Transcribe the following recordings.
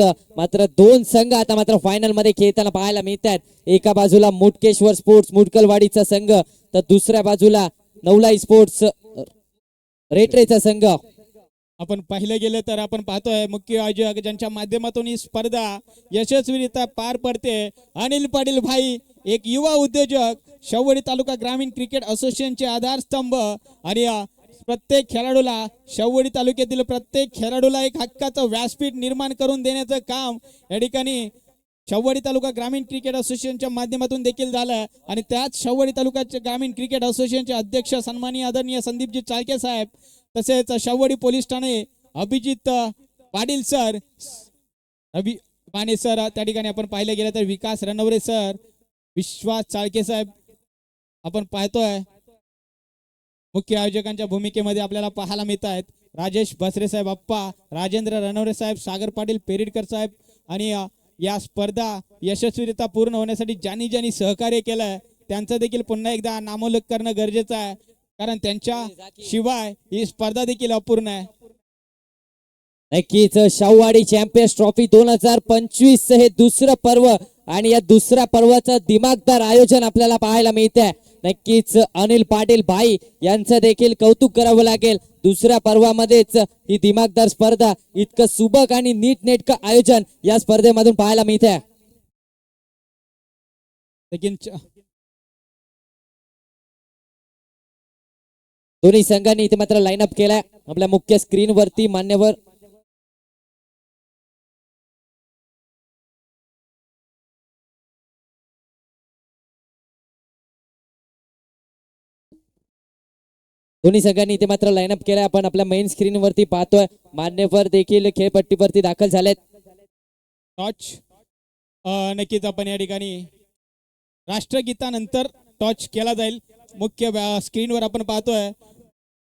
मात्र दोन संघ आता मात्र फायनलमध्ये खेळताना पाहायला मिळत आहेत एका बाजूला मुटकेश्वर स्पोर्ट्स मुटकलवाडीचा संघ तर दुसऱ्या बाजूला नवलाई स्पोर्ट्स रेटरेचा संघ. आपण पाहिलं गेलं तर आपण पाहतोय मुख्य आयोजक ज्यांच्या माध्यमातून ही स्पर्धा यशस्वीरित्या पार पडते. अनिल पाटील भाई एक युवा उद्योजक शवडी तालुका ग्रामीण क्रिकेट असोसिएशनचे आधारस्तंभ आणि प्रत्येक खेळाडूला शवडी तालुक्यातील प्रत्येक खेळाडूला एक हक्काचं व्यासपीठ निर्माण करून देण्याचं काम या ठिकाणी शवडी तालुका ग्रामीण क्रिकेट असोसिएशनच्या माध्यमातून देखील झालं आणि त्याच शवडी तालुक्याचे ग्रामीण क्रिकेट असोसिएशनचे अध्यक्ष सन्मानी आदरणीय संदीपजी चाळके साहेब तसेच शवडी पोलीस ठाणे अभिजित पाटील सर अभि माने सर त्या ठिकाणी आपण पाहिलं गेलं तर विकास रणवरे सर विश्वास चाळके साहेब आपण पाहतोय. मुख्य आयोजकांच्या भूमिकेमध्ये आपल्याला पाहायला मिळत आहेत राजेश बसरे साहेब अप्पा राजेंद्र रणवरे साहेब सागर पाटील पेरिडकर साहेब आणि या स्पर्धा यशस्वीरित्या पूर्ण होण्यासाठी ज्यांनी ज्यांनी सहकार्य केलंय त्यांचं देखील पुन्हा एकदा नामोल्लेख करणं गरजेचं आहे. कारण त्यांच्या शिवाय ही स्पर्धा देखील अपूर्ण आहे. नक्कीच शाहूवाडी चॅम्पियन्स ट्रॉफी दोन हजार पंचवीस हे दुसरं पर्व आणि या दुसऱ्या पर्वाचं दिमागदार आयोजन आपल्याला पाहायला मिळतंय. नक्कीच अनिल पाटील भाई यांचं देखील कौतुक करावं लागेल. दुसऱ्या पर्वामध्येच ही दिमागदार स्पर्धा इतकं सुबक आणि नीट नेटकं आयोजन या स्पर्धेमधून पाहायला मिळते दोन्ही संघांनी इथे मात्र लाईन अप केलाय. आपल्या मुख्य स्क्रीनवरती मान्यवर दोन्ही संघांनी इथे मात्र लाईनअप केलाय. आपण आपल्या मेन स्क्रीनवरती पाहतोय. मान्यवर देखील खेळपट्टीवरती दाखल झालेत. टॉच नक्कीच आपण या ठिकाणी राष्ट्रगीतानंतर टॉच केला जाईल. मुख्य व्या- स्क्रीनवर आपण पाहतोय.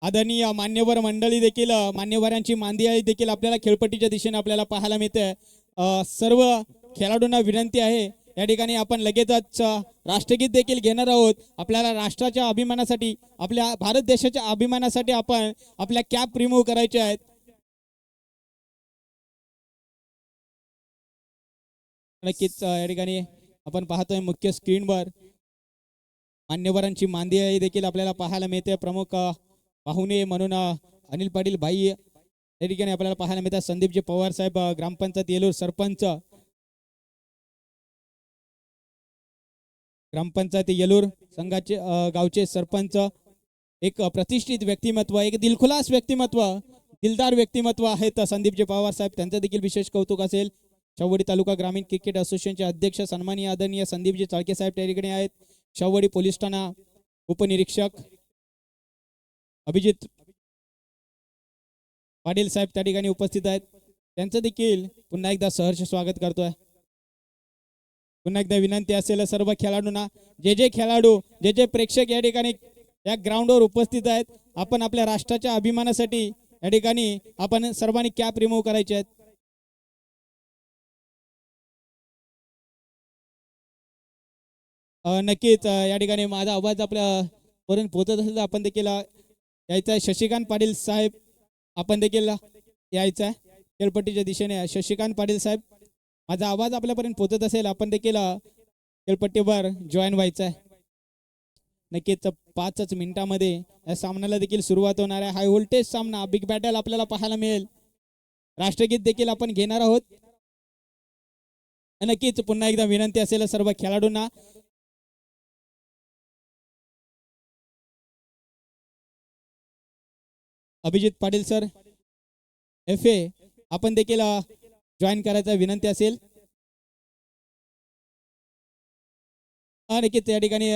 आदरणीय मान्यवर मंडळी देखील मान्यवरांची मांदियाळी देखील आपल्याला खेळपट्टीच्या दिशेने आपल्याला पाहायला मिळते. सर्व खेळाडूंना विनंती आहे. या ठिकाणी आपण लगेचच राष्ट्रगीत देखील घेणार आहोत. आपल्याला राष्ट्राच्या अभिमानासाठी आपल्या भारत देशाच्या अभिमानासाठी आपण आपल्या कॅप रिमूव्ह करायच्या आहेत. नक्कीच या ठिकाणी आपण पाहतोय मुख्य स्क्रीनवर मान्यवरांची मांदियाळी देखील आपल्याला पाहायला मिळते. प्रमुख पाहुणे म्हणून अनिल पाटील भाई या ठिकाणी आपल्याला पाहायला मिळतात. संदीपजी पवार साहेब ग्रामपंचायत येलूर सरपंच. ग्रामपंचायती येलूर संघाचे गावचे सरपंच एक प्रतिष्ठित व्यक्तिमत्व एक दिलखुलास व्यक्तिमत्व दिलदार व्यक्तिमत्व आहेत संदीपजी पवार साहेब. त्यांचं देखील विशेष कौतुक असेल. शवडी तालुका ग्रामीण क्रिकेट असोसिएशनचे अध्यक्ष सन्मानी आदरणीय संदीपजी चाळके साहेब त्या ठिकाणी आहेत. शवडी पोलीस ठाणा उपनिरीक्षक अभिजित पाटील साहेब त्या ठिकाणी उपस्थित आहेत. त्यांचं देखील पुन्हा एकदा सहर्ष स्वागत करतोय. पुन्हा एकदा विनंती असेल सर्व खेळाडूंना जे जे खेळाडू जे जे प्रेक्षक या ठिकाणी या ग्राउंडवर उपस्थित आहेत आपण आपल्या राष्ट्राच्या अभिमानासाठी या ठिकाणी आपण सर्वांनी कॅप रिमूव्ह करायचे आहेत. नक्कीच या ठिकाणी माझा आवाज आपल्या पर्यंत पोहोचत असेल तर आपण देखील यायचा आहे शशिकांत पाटील साहेब आपण देखील यायचं आहे खेळपट्टीच्या दिशेने शशिकांत पाटील साहेब माझा आवाज आपल्यापर्यंत पोहोचत असेल आपण देखील खेळपट्टीवर जॉईन व्हायचं आहे. नक्कीच पाचच मिनिटामध्ये या सामन्याला देखील सुरुवात होणार आहे. हाय व्होल्टेज सामना बिग बॅटल आपल्याला पाहायला मिळेल. राष्ट्रगीत देखील आपण घेणार आहोत. नक्कीच पुन्हा एकदा विनंती असेल सर्व खेळाडूंना. Abhijit Patil sir F A आपण देखील जॉईन करायचा विनंती असेल. नक्कीच या ठिकाणी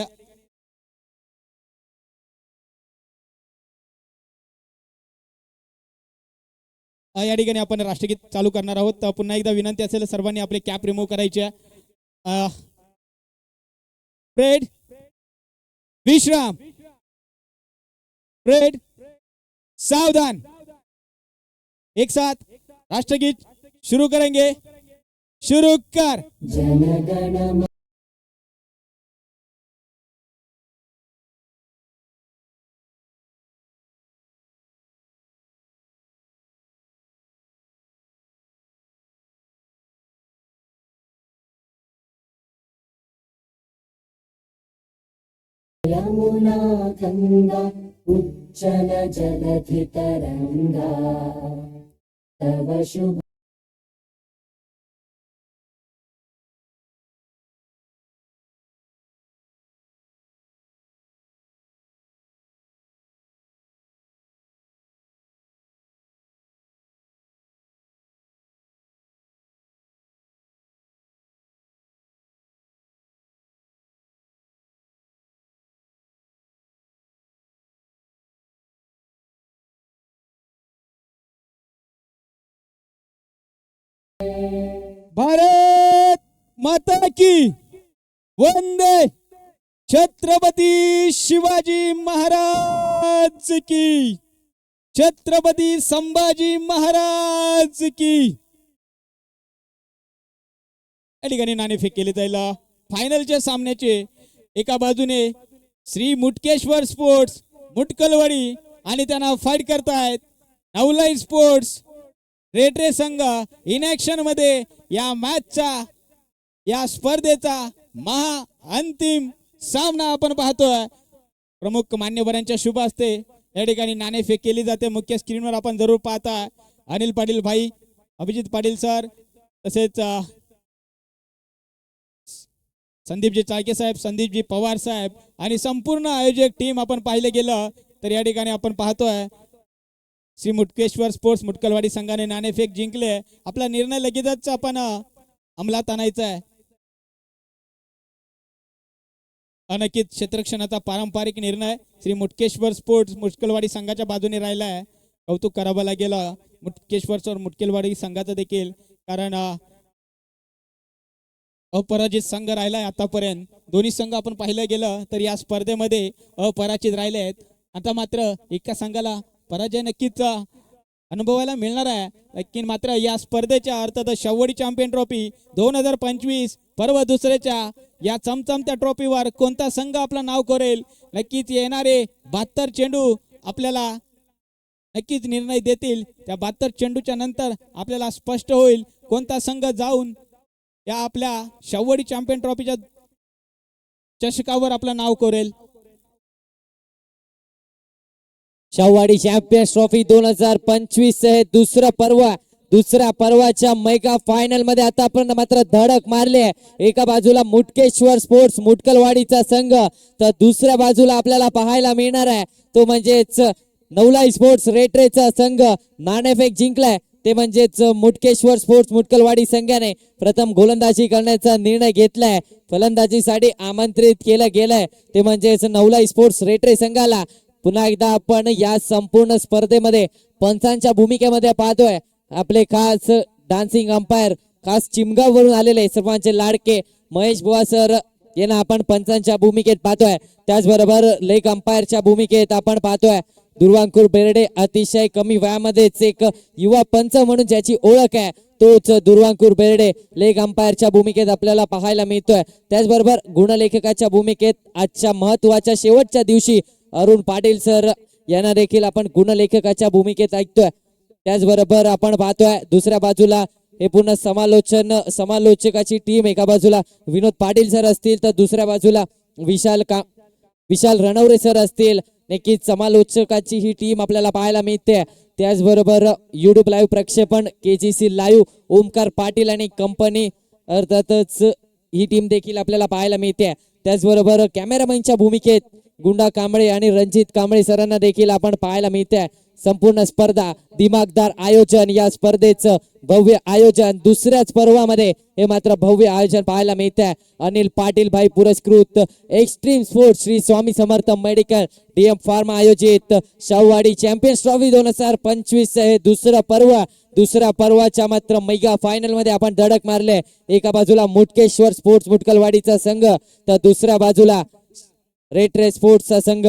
या ठिकाणी आपण राष्ट्रगीत चालू करणार आहोत. तर पुन्हा एकदा विनंती असेल सर्वांनी आपले कॅप रिमूव्ह करायचे. फ्रेड विश्राम फ्रेड सावधान. एक साथ राष्ट्रगीत शुरू करेंगे। शुरू कर। जनगण यमुनाखन्दा जलधितरङ्गा तव शुभ भारत माता की वंदे छत्रपती शिवाजी महाराज की छत्रपती संभाजी महाराज की. या ठिकाणी नाणेफेक केले त्याला फायनलच्या सामन्याचे एका बाजूने श्री मुटकेश्वर स्पोर्ट्स मुटकलवाडी आणि त्यांना फाईट करतायत. नवलाई स्पोर्ट्स रेटरे संघ इनॅक्शनमध्ये या मॅचचा या स्पर्धेचा महा अंतिम सामना आपण पाहतोय. प्रमुख मान्यवरांच्या शुभ असते या ठिकाणी नाणेफेक केली जाते. मुख्य स्क्रीनवर आपण जरूर पाहता अनिल पाटील भाई अभिजित पाटील सर तसेच संदीपजी चाळके साहेब संदीपजी पवार साहेब आणि संपूर्ण आयोजक टीम आपण पाहिलं गेलं तर या ठिकाणी आपण पाहतोय. श्री मुटकेश्वर स्पोर्ट्स मुटकलवाडी संघाने नाणेफेक जिंकले. आपला निर्णय लगेचच आपण अंमलात आणायचा आहे. अनकित क्षेत्रक्षणाचा पारंपरिक निर्णय श्री मुटकेश्वर स्पोर्ट्स मुटकलवाडी संघाच्या बाजूने राहिला आहे. कौतुक करावं लागेल मुटकेश्वर सर मुटकेलवाडी संघाचं देखील. कारण अपराजित संघ राहिलाय आतापर्यंत. दोन्ही संघ आपण पाहिलं गेलं तर या स्पर्धेमध्ये अपराजित राहिले आहेत आता मात्र एका संघाला पराजय नक्कीच अनुभवायला मिळणार आहे. नक्की मात्र या स्पर्धेच्या अर्थात शवडी चॅम्पियन ट्रॉफी दोन हजार पंचवीस पर्व दुसऱ्याच्या या चमचमत्या ट्रॉफीवर कोणता संघ आपलं नाव करेल? नक्कीच येणारे बहात्तर चेंडू आपल्याला नक्कीच निर्णय देतील. त्या बहात्तर चेंडूच्या नंतर आपल्याला स्पष्ट होईल कोणता संघ जाऊन या आपल्या शवडी चॅम्पियन ट्रॉफीच्या चषकावर आपलं नाव करेल. शाहवाडी चॅम्पियन्स ट्रॉफी दोन हजार पंचवीस हे दुसरं पर्व दुसऱ्या पर्वाच्या मेगा फायनलमध्ये आतापर्यंत मात्र धडक मारली आहे. एका बाजूला मुटकेश्वर स्पोर्ट्स मुटकलवाडीचा संघ तर दुसऱ्या बाजूला आपल्याला पाहायला मिळणार आहे. तो म्हणजेच नवलाई स्पोर्ट्स रेटरेचा संघ नाणेफेक जिंकलाय. ते म्हणजेच मुटकेश्वर स्पोर्ट्स मुटकलवाडी संघाने प्रथम गोलंदाजी करण्याचा निर्णय घेतलाय. फलंदाजीसाठी आमंत्रित केलं गेलंय. ते म्हणजेच नवलाई स्पोर्ट्स रेटरे संघाला पुन्हा एकदा आपण या संपूर्ण स्पर्धेमध्ये पंचांच्या भूमिकेमध्ये पाहतोय. आपले खास डान्सिंग अंपायर खास चिमगाव वरून आलेले सर्वांचे लाडके महेश बुवा सर यांना आपण पंचांच्या भूमिकेत पाहतोय. त्याचबरोबर लेग अंपायरच्या भूमिकेत आपण पाहतोय. दुर्वांकूर बेर्डे अतिशय कमी वयामध्येच एक युवा पंच म्हणून ज्याची ओळख आहे तोच दुर्वांकूर बेर्डे लेग अंपायरच्या भूमिकेत आपल्याला पाहायला मिळतोय. त्याचबरोबर गुणलेखकाच्या भूमिकेत आजच्या महत्त्वाच्या शेवटच्या दिवशी अरुण पाटील सर यांना देखील आपण गुणलेखकाच्या भूमिकेत ऐकतोय. त्याचबरोबर आपण पाहतोय दुसऱ्या बाजूला हे पूर्ण समालोचन समालोचकाची टीम एका बाजूला विनोद पाटील सर असतील तर दुसऱ्या बाजूला विशाल का विशाल रणवरे सर असतील. नक्कीच समालोचकाची ही टीम आपल्याला पाहायला मिळते. त्याचबरोबर युट्यूब लाईव्ह प्रक्षेपण K G C live Omkar Patil आणि कंपनी अर्थातच ही टीम देखील आपल्याला पाहायला मिळते. त्याचबरोबर कॅमेरामॅनच्या भूमिकेत गुंडा कांबळे आणि रणजित कांबळे सरांना देखील आपण पाहायला मिळते संपूर्ण स्पर्धा दिमागदार आयोजन या स्पर्धेचं भव्य आयोजन दुसऱ्याच पर्वामध्ये हे मात्र भव्य आयोजन पाहायला मिळते अनिल पाटील भाई पुरस्कृत extreme sports Shri Swami Samarth medical DM pharma आयोजित शाहवाडी चॅम्पियन्स ट्रॉफी दोन हजार पंचवीस हे दुसरं पर्व दुसऱ्या पर्वाच्या मात्र मैगा फायनलमध्ये आपण धडक मारले. एका बाजूला मुटकेश्वर स्पोर्ट्स मुटकलवाडीचा संघ तर दुसऱ्या बाजूला रेट रे स्पोर्ट्सचा संघ.